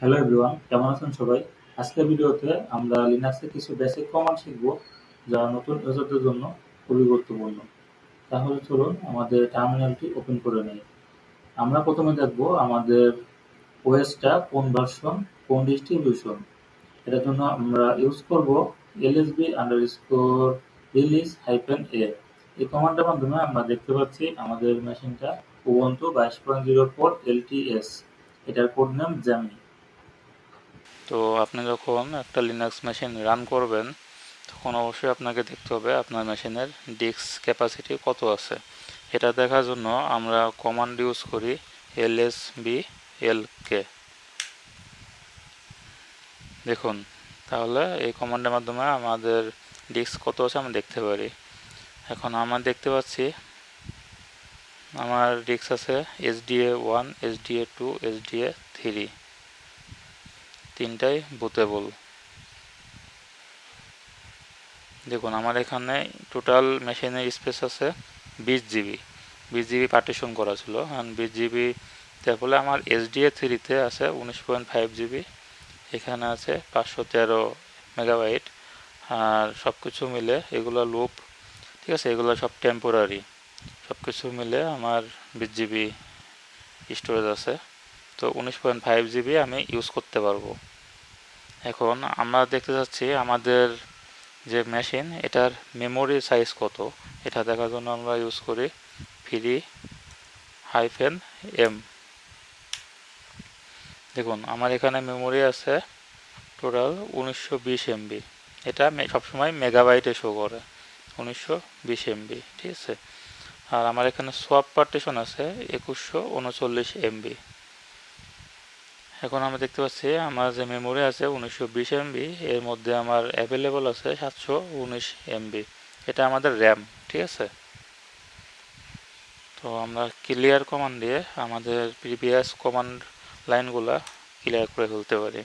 Hello everyone কেমন আছেন সবাই? আজকের ভিডিওতে আমরা লিনাক্সের কিছু বেসিক কমান্ড শিখব, যা নতুন ইউজারদের জন্য খুবই গুরুত্বপূর্ণ। তাহলে চলুন আমাদের টার্মিনালটি ওপেন করে নিই। আমরা প্রথমে দেখব আমাদের ওয়েসটা কোন ভার্সন কোন ডিস্ট্রিবিউশন এটার জন্য আমরা ইউজ করব LSB underscore release hyphen a এই কমান্ডের মাধ্যমে আমরা দেখতে পাচ্ছি আমাদের মেশিনটা উবুন্টু বাইশ পয়েন্ট জিরো ফোর এলটিএস এটার কোড নাম জ্যামি তো আপনি যখন একটা লিনাক্স মেশিন রান করবেন, তখন অবশ্যই আপনাকে দেখতে হবে আপনার মেশিনের ডিস্ক ক্যাপাসিটি কত আছে। এটা দেখার জন্য আমরা কমান্ড ইউজ করি এল এস বি এল কে দেখুন, তাহলে এই কমান্ডের মাধ্যমে আমাদের ডিস্ক কত আছে আমরা দেখতে পারি। এখন আমরা দেখতে পাচ্ছি আমার ডিস্ক আছে SDA one SDA two SDA three তিনটাই বুতেবল দেখুন, আমার এখানে টোটাল মেশিনের স্পেস আছে বিশ জিবি বিশ জিবি পার্টিশন করা ছিল বিশ জিবি তার ফলে আমার এসডিএ থ্রিতে আছে উনিশ পয়েন্ট ফাইভ জিবি এখানে আছে পাঁচশো তেরো মেগাবাইট আর সব কিছু মিলে এগুলো লুপ ঠিক আছে, এগুলো সব টেম্পোরারি সব কিছু মিলে আমার বিশ জিবি স্টোরেজ আছে, তো উনিশ পয়েন্ট ফাইভ জিবি আমি ইউজ করতে পারব। এখন আমরা দেখতে যাচ্ছি আমাদের যে মেশিন এটার মেমোরি সাইজ কত? এটা দেখার জন্য আমরা ইউজ করি ফ্রি হাইফেন এম দেখুন, আমার এখানে মেমোরি আছে টোটাল উনিশশো বিশ এমবি এটা সবসময় মেগাবাইটে শো করে, উনিশশো বিশ এমবি ঠিক আছে? আর আমার এখানে সোয়াপ পার্টিশন আছে একুশশো উনচল্লিশ এমবি এখন আমরা দেখতে পাচ্ছি, আমার যে মেমোরি আছে উনিশশো বিশ এমবি এর মধ্যে আমার অ্যাভেলেবল আছে সাতশো উনিশ এমবি এটা আমাদের র্যাম ঠিক আছে? তো আমরা ক্লিয়ার কমান্ড দিয়ে আমাদের প্রিভিয়াস কমান্ড লাইনগুলা ক্লিয়ার করে ফেলতে পারি।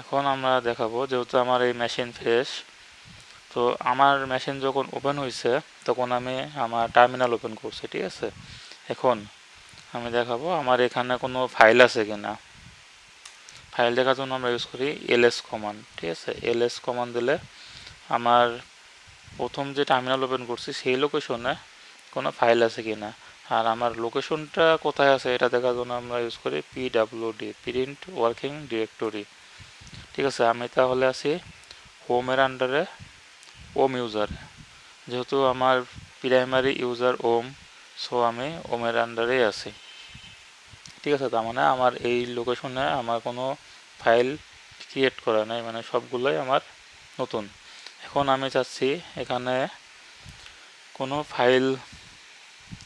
এখন আমরা দেখাবো, যেহেতু আমার এই মেশিন ফ্রেশ তো আমার মেশিন যখন ওপেন হয়েছে, তখন আমি আমার টার্মিনাল ওপেন করছি, ঠিক আছে? এখন আমি দেখাবো, আমার এখানে কোনো ফাইল আছে কিনা? ফাইল দেখার জন্য আমরা ইউজ করি এলএস কমান্ড ঠিক আছে? এলএস কমান্ড দিলে আমার প্রথম যে টার্মিনাল ওপেন করছি সেই লোকেশনে কোনো ফাইল আছে কি না আর আমার লোকেশনটা কোথায় আছে এটা দেখার জন্য আমরা ইউজ করি পিডাব্লিউডি প্রিন্ট ওয়ার্কিং ডিরেক্টরি ঠিক আছে, আমি তাহলে আছি হোমের আন্ডারে ওম ইউজার যেহেতু আমার প্রাইমারি ইউজার ওম সো আমি ওমের আন্ডারেই আছি। ঠিক আছে, তার মানে আমার এই লোকেশনে আমার কোনো ফাইল ক্রিয়েট করা নাই মানে সবগুলোই আমার নতুন। এখন আমি চাচ্ছি এখানে কোনো ফাইল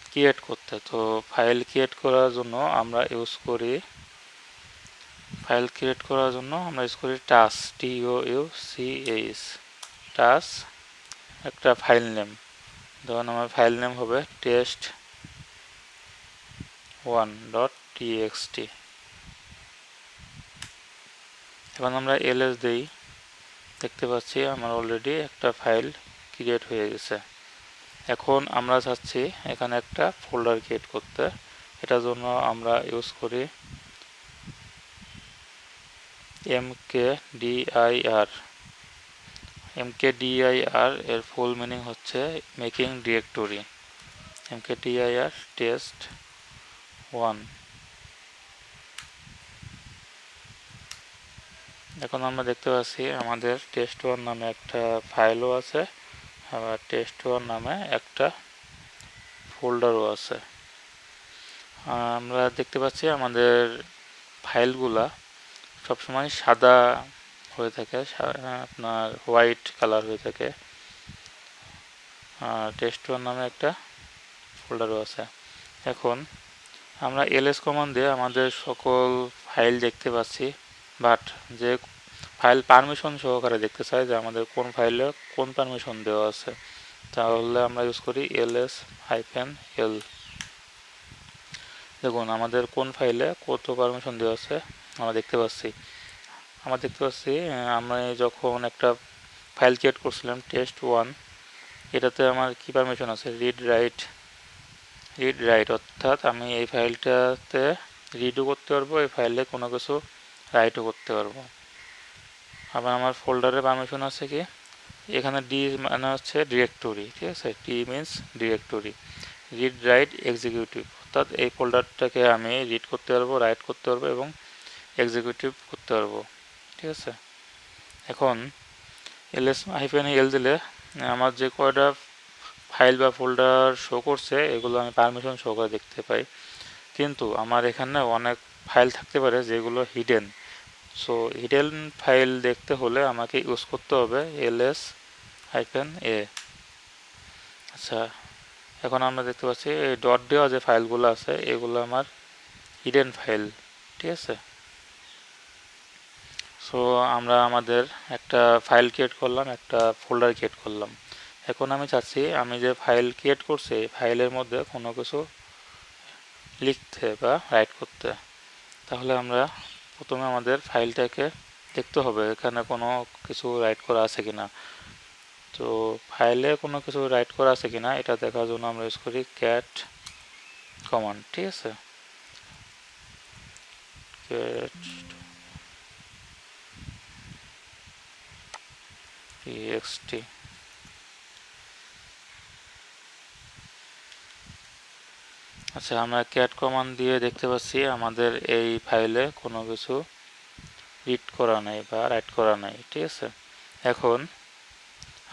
ক্রিয়েট করতে। তো ফাইল ক্রিয়েট করার জন্য আমরা ইউজ করি ফাইল ক্রিয়েট করার জন্য আমরা ইউজ করি টাস টিও ইউ সি এইচ টাস একটা ফাইল নেম ধরুন আমার ফাইল নেম হবে টেস্ট ওয়ান ডট টিএক্সটি এখন আমরা এলএস দেই। দেখতে পাচ্ছি আমার অলরেডি একটা ফাইল ক্রিয়েট হয়ে গেছে। এখন আমরা চাচ্ছি এখানে একটা ফোল্ডার ক্রিয়েট করতে। এটার জন্য আমরা ইউজ করি M K DIR M K DIR এর ফুল মিনিং হচ্ছে making directory M K DIR test one এখন আমরা দেখতে পাচ্ছি আমাদের টেস্ট ওয়ান নামে একটা ফাইলও আছে, আবার টেস্ট ওয়ান নামে একটা ফোল্ডারও আছে। আমরা দেখতে পাচ্ছি আমাদের ফাইলগুলা সবসময় সাদা হয়ে থাকে আপনার হোয়াইট কালার হয়ে থাকে। আর টেস্ট ওয়ান নামে একটা ফোল্ডারও আছে। এখন আমরা এলএস কমান্ড দিয়ে আমাদের সকল ফাইল দেখতে পাচ্ছি। বাট যে ফাইল পারমিশন সহকারে দেখতে চাই যে আমাদের কোন ফাইলে কোন পারমিশন দেওয়া আছে, তাহলে আমরা ইউজ করি এল এস হাইফেন এল দেখুন, আমাদের কোন ফাইলে কত পারমিশন দেওয়া আছে আমরা দেখতে পাচ্ছি। আমরা দেখতে পাচ্ছি আমরা যখন একটা ফাইল ক্রিয়েট করছিলাম টেস্ট ওয়ান এটাতে আমার কি পারমিশন আছে? রিড রাইট রিড রাইট অর্থাৎ আমি এই ফাইলটাতে রিডও করতে পারব, এই ফাইলে কোনো কিছু রাইটও করতে পারব। আবার আমার ফোল্ডারের পারমিশন আছে কি? এখানে ডি মানে হচ্ছে ডিরেক্টরি ঠিক আছে? T means directory read write executive অর্থাৎ এই ফোল্ডারটাকে আমি রিড করতে পারব রাইট করতে পারব এবং এক্সিকিউটিভ করতে পারব, ঠিক আছে? এখন এলএস হাইফেন এল দিলে আমার যে কয়টা ফাইল বা ফোল্ডার শো করছে, এগুলো আমি পারমিশন শো করে দেখতে পাই। কিন্তু আমার এখানে অনেক ফাইল থাকতে পারে যেগুলো হিডেন সো হিডেন ফাইল দেখতে হলে আমাকে ইউজ করতে হবে এলএস হাইফেন এ আচ্ছা এখন আমরা দেখতে পাচ্ছি এই ডট দেওয়া যে ফাইলগুলো আছে, এগুলো আমার হিডেন ফাইল ঠিক আছে? সো আমরা আমাদের একটা ফাইল ক্রিয়েট করলাম, একটা ফোল্ডার ক্রিয়েট করলাম। এখন আমি চাচ্ছি আমি যে ফাইল ক্রিয়েট করছি ফাইলের মধ্যে কোনো কিছু লিখতে বা রাইট করতে। তাহলে আমরা প্রথমে আমাদের ফাইলটাকে দেখতে হবে, এখানে কোনো কিছু রাইট করা আছে কিনা। তো ফাইলে কোনো কিছু রাইট করা আছে কিনা, এটা দেখার জন্য আমরা ইউজ করি ক্যাট কমান্ড ঠিক আছে? ক্যাট আচ্ছা আমরা ক্যাট কমান্ড দিয়ে দেখতে পাচ্ছি আমাদের এই ফাইলে কোনো কিছু রিড করা নেই বা রাইট করা নাই, ঠিক আছে? এখন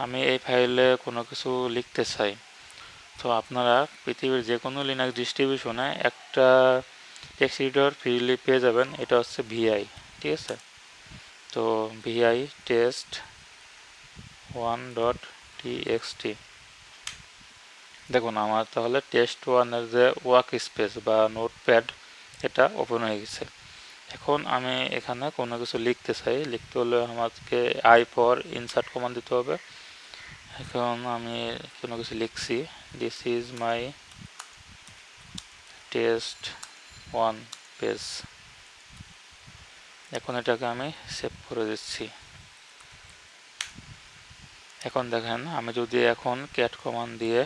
আমি এই ফাইলে কোনো কিছু লিখতে চাই। তো আপনারা পৃথিবীর যে কোনো লিনাক্স ডিস্ট্রিবিউশনে একটা টেক্সট এডিটর ফ্রিলি পেয়ে যাবেন, এটা হচ্ছে ভিআই ঠিক আছে? তো VI test one dot TXT দেখুন, আমার তাহলে টেস্ট ওয়ানের যে ওয়ার্ক স্পেস বা নোটপ্যাড এটা ওপেন হয়ে গেছে। এখন আমি এখানে কোনো কিছু লিখতে চাই। লিখতে হলে আমাকে আই পর ইনসার্ট কমান্ড দিতে হবে। এখন আমি কোনো কিছু লিখছি। This is my test one page এখন এটাকে আমি সেভ করে দিচ্ছি। এখন দেখেন, আমি যদি এখন ক্যাট কমান্ড দিয়ে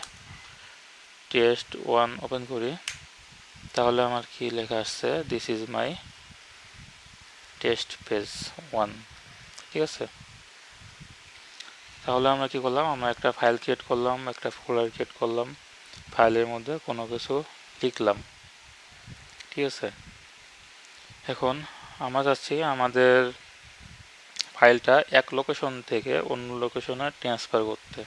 টেস্ট ওয়ান ওপেন করি, তাহলে আমার কি লেখা আসছে? This is my test page one ঠিক আছে? তাহলে আমরা কি করলাম? আমরা একটা ফাইল ক্রিয়েট করলাম, একটা ফোল্ডার ক্রিয়েট করলাম। ফাইলের মধ্যে কোনো কিছু লিখলাম। ঠিক আছে? এখন আমরা চাচ্ছি আমাদের ফাইলটা এক লোকেশন থেকে অন্য লোকেশনে ট্রান্সফার করতে।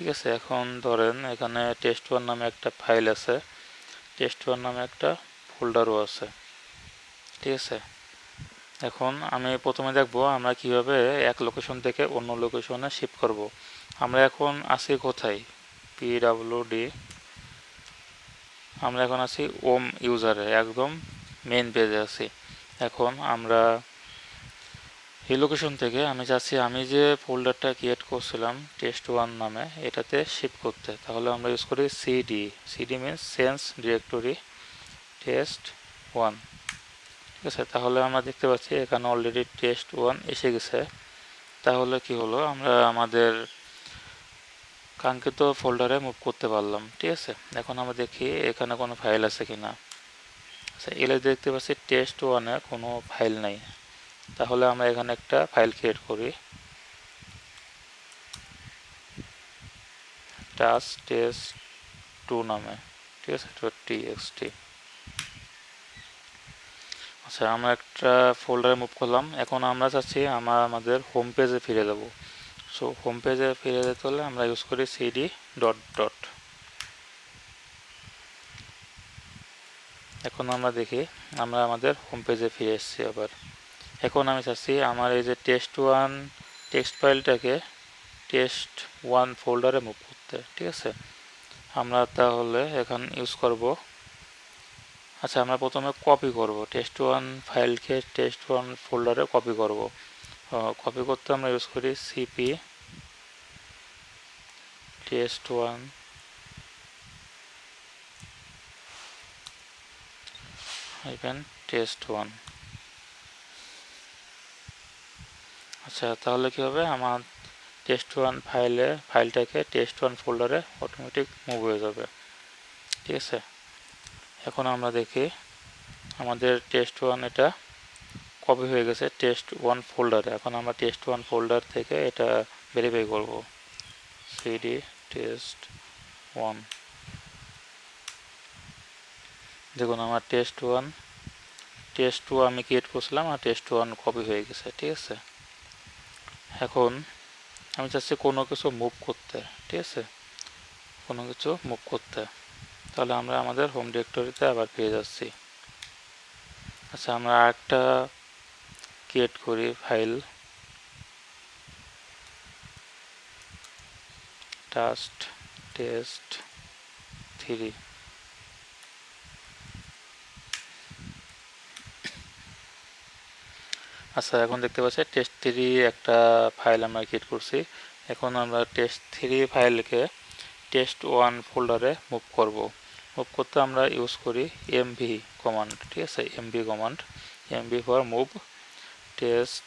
ঠিক আছে, এখন ধরেন এখানে টেস্ট ওয়ান নামে একটা ফাইল আছে। টেস্ট ওয়ান নামে একটা ফোল্ডারও আছে। ঠিক আছে? এখন আমি প্রথমে দেখব আমরা কীভাবে এক লোকেশন থেকে অন্য লোকেশনে শিফট করব। আমরা এখন আছি কোথায়? পি ডাব্লিউ ডি আমরা এখন আছি ওম ইউজারে একদম মেন পেজে আছি। এখন আমরা এই লোকেশন থেকে আমি চাচ্ছি আমি যে ফোল্ডারটা ক্রিয়েট করছিলাম টেস্ট ওয়ান নামে, এটাতে শিফট করতে। তাহলে আমরা ইউজ করি CD CD means sense directory test one ঠিক আছে? তাহলে আমরা দেখতে পাচ্ছি এখানে অলরেডি টেস্ট ওয়ান এসে গেছে। তাহলে কি হলো? আমরা আমাদের কাঙ্ক্ষিত ফোল্ডারে মুভ করতে পারলাম। ঠিক আছে? এখন আমরা দেখি এখানে কোনো ফাইল আছে কিনা। আচ্ছা এলে দেখতে পাচ্ছি টেস্ট ওয়ানে কোনো ফাইল নাই। তাহলে আমরা এখানে একটা ফাইল ক্রিয়েট করি। টাস টেস্ট টু নামে। ঠিক আছে টিএক্সটি আচ্ছা আমরা একটা ফোল্ডারে মুভ করলাম। এখন আমরা চাচ্ছি আমরা আমাদের হোম পেজে ফিরে যাব। সো হোম পেজে ফিরে যেতে হলে আমরা ইউজ করি সিডি ডট ডট এখন আমরা দেখি, আমরা আমাদের হোম পেজে ফিরে এসেছি আবার। এখন আমি চাচ্ছি আমার এই যে টেস্ট ওয়ান টেক্সট ফাইলটাকে টেস্ট ওয়ান ফোল্ডারে মুভ করতে, ঠিক আছে? আমরা তাহলে এখন ইউজ করব। আচ্ছা আমরা প্রথমে কপি করব। টেস্ট ওয়ান ফাইলকে টেস্ট ওয়ান ফোল্ডারে কপি করব। কপি করতে আমরা ইউজ করি CP test one test one আচ্ছা তাহলে কি হবে? আমার টেস্ট ওয়ান ফাইলে ফাইলটাকে টেস্ট ওয়ান ফোল্ডারে অটোমেটিক মুভ হয়ে যাবে। ঠিক আছে? এখন আমরা দেখি আমাদের টেস্ট ওয়ান এটা কপি হয়ে গেছে টেস্ট ওয়ান ফোল্ডারে এখন আমরা টেস্ট ওয়ান ফোল্ডার থেকে এটা ভেরিফাই করব। সিডি টেস্ট ওয়ান দেখুন, আমার টেস্ট ওয়ান টেস্ট টু আমি ক্রিয়েট করছিলাম আর টেস্ট ওয়ান কপি হয়ে গেছে। ঠিক আছে? এখন আমি চাচ্ছি কোনো কিছু মুভ করতে, ঠিক আছে? কোনো কিছু মুভ করতে। তাহলে আমরা আমাদের হোম ডিরেক্টরিতে আবার পেয়ে যাচ্ছি। আচ্ছা আমরা আরেকটা ক্রিয়েট করি ফাইল টাস্ট টেস্ট থ্রি আচ্ছা এখন দেখতে পাচ্ছি টেস্ট থ্রি একটা ফাইল আমরা ক্রিয়েট করছি। এখন আমরা টেস্ট থ্রি ফাইলকে টেস্ট ওয়ান ফোল্ডারে মুভ করব। মুভ করতে আমরা ইউজ করি এমভি কমান্ড ঠিক আছে? MV command MV for move test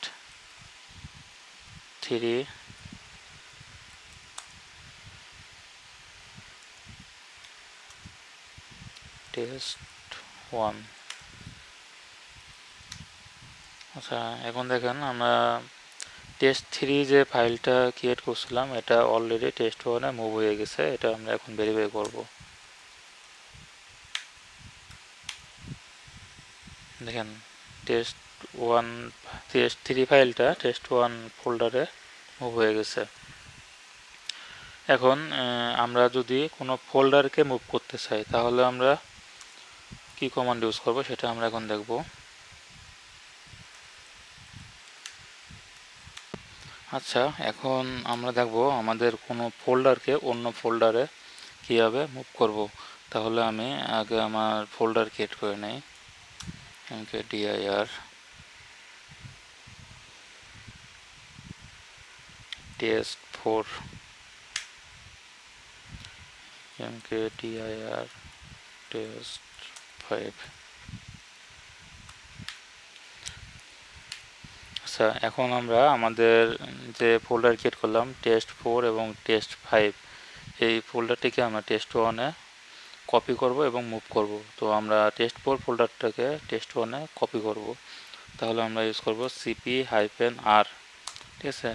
three test one আচ্ছা এখন দেখেন আমরা টেস্ট থ্রি যে ফাইলটা ক্রিয়েট করছিলাম, এটা অলরেডি টেস্ট ওয়ানে মুভ হয়ে গেছে, এটা আমরা এখন ভেরিফাই করব। দেখেন টেস্ট ওয়ান টেস্ট থ্রি ফাইলটা টেস্ট ওয়ান ফোল্ডারে মুভ হয়ে গেছে। এখন আমরা যদি কোনো ফোল্ডারকে মুভ করতে চাই, তাহলে আমরা কি কমান্ড ইউজ করব সেটা আমরা এখন দেখব। আচ্ছা এখন আমরা দেখব আমাদের কোনো ফোল্ডারকে অন্য ফোল্ডারে কীভাবে মুভ করব। তাহলে আমি আগে আমার ফোল্ডার ক্রিয়েট করে নেই। M K DIR test four M K DIR test five আচ্ছা এখন আমরা আমাদের যে ফোল্ডার ক্রিয়েট করলাম টেস্ট ফোর এবং টেস্ট ফাইভ এই ফোল্ডারটিকে আমরা টেস্ট ওয়ানে কপি করব এবং মুভ করব। তো আমরা টেস্ট ফোর ফোল্ডারটাকে টেস্ট ওয়ানে কপি করব। তাহলে আমরা ইউজ করব সিপি হাইফেন আর ঠিক আছে?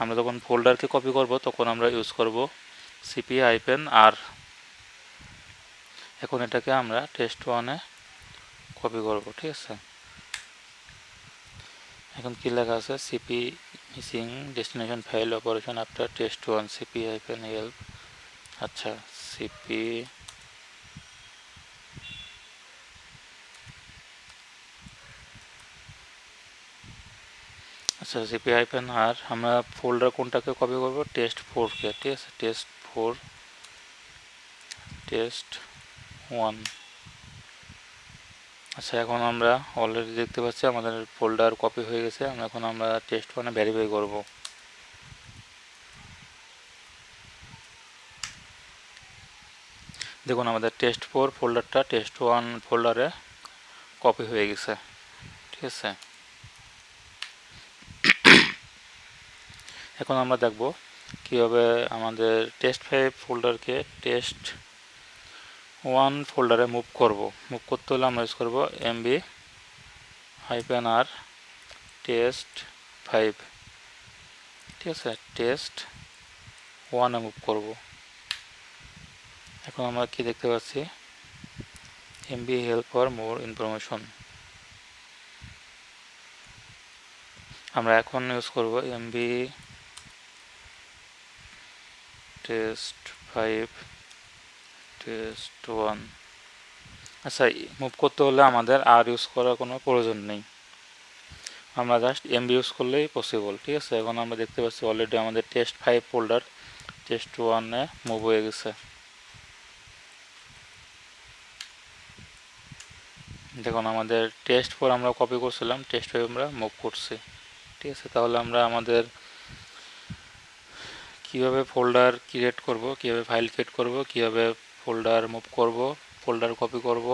আমরা যখন ফোল্ডারকে কপি করব, তখন আমরা ইউজ করব সিপি হাইফেন আর এখন এটাকে আমরা টেস্ট ওয়ানে কপি করব, ঠিক আছে? এখন কি লেখা আছে? CP missing destination file operation after test one CP hyphen help আচ্ছা সিপি আচ্ছা সিপি হাইফেন আর আমরা ফোল্ডার কোনটাকে কপি করব? টেস্ট ফোরকে ঠিক আছে? টেস্ট ফোর টেস্ট ওয়ান আচ্ছা এখন আমরা অলরেডি দেখতে পাচ্ছি আমাদের ফোল্ডার কপি হয়ে গেছে। এখন আমরা টেস্ট ওয়ানে ভেরিফাই করব। দেখুন, আমাদের টেস্ট ফোর ফোল্ডারটা টেস্ট ওয়ান ফোল্ডারে কপি হয়ে গেছে। ঠিক আছে? এখন আমরা দেখব কীভাবে আমাদের টেস্ট ফাইভ ফোল্ডারকে টেস্ট ওয়ান ফোল্ডারে মুভ করব। মুভ করতে হলে আমরা ইউজ করব MB hyphen R test five ঠিক আছে? টেস্ট ওয়ানে মুভ করব। এখন আমরা কি দেখতে পাচ্ছি? MB help for more information আমরা এখন ইউজ করব MB test five test one. আচ্ছা মুভ করতে হলে আমাদের আর ইউজ করার কোনো প্রয়োজন নেই। আমরা জাস্ট এমবি ইউজ করলেই পসিবল ঠিক আছে? এখন আমরা দেখতে পাচ্ছি অলরেডি আমাদের টেস্ট ফাইভ ফোল্ডার টেস্ট ওয়ানে মুভ হয়ে গেছে। দেখুন, আমাদের টেস্ট ফোর আমরা কপি করছিলাম টেস্ট ফাইভ আমরা মুভ করছি। ঠিক আছে, তাহলে আমরা আমাদের কীভাবে ফোল্ডার ক্রিয়েট করব, কীভাবে ফাইল ক্রিয়েট করব, কীভাবে ফোল্ডার মুভ করব ফোল্ডার কপি করব।